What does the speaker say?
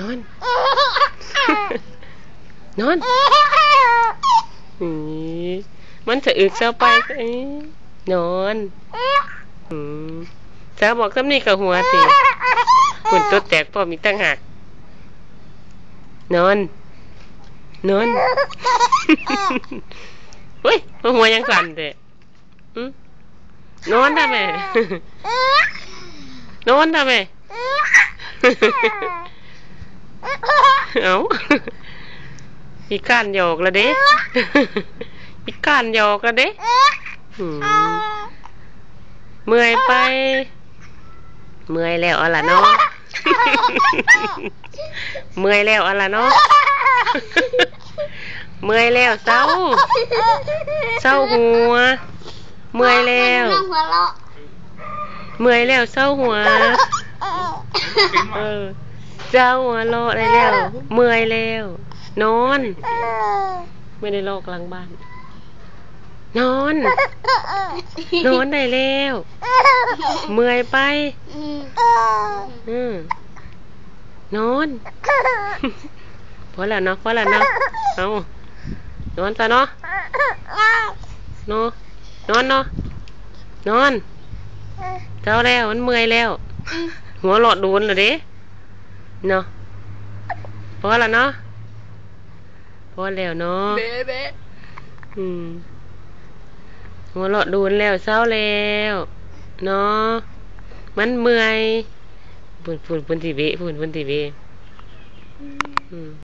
นอน นอนอืมมันจะอึกเซาไปก็เอ้ยนอนอืมเจ้าบอกซ้ำนี่กับหัวสิคุณตัวแตกพอมีตั้งหัก นอน นอนเฮ้ยหัวยังสั่นเด้อืมนอนทำไมนอนทำไม เอามีการหยอกแล้วเด้มีการหยอกแล้วเด้อืมเมื่อยไป เมื่อยแล้วเอาล่ะเนาะเมื่อยแล้วเอาล่ะเนาะเมื่อยแล้วเศร้าเศร้าหัว เมื่อยแล้วนั่งหัวเราะเมื่อยแล้วเศร้าหัว เออ เจ้าหัวโลาะได้แล้ว เมื่อยแล้ว นอน ไม่ได้โลกกลางบ้าน นอน นอนได้แล้ว เมื่อยไป อืมนอนพอแล้วเนาะพอแล้วเนาะเอานอนซะเนาะเนาะนอนเนาะนอน เจ้าแล้วมันเมื่อยแล้ว หัวหลอดโดนเลยเด้ เนาะพอแล้วเนาะพอแล้วเนาะเบ๊เบ๊อืมหัวหลอดโดนแล้วเศร้าแล้วเนาะมันเมื่อยปุ่นปุ่นปุ่นตีเบะปุ่นปุ่นตีเบะอืม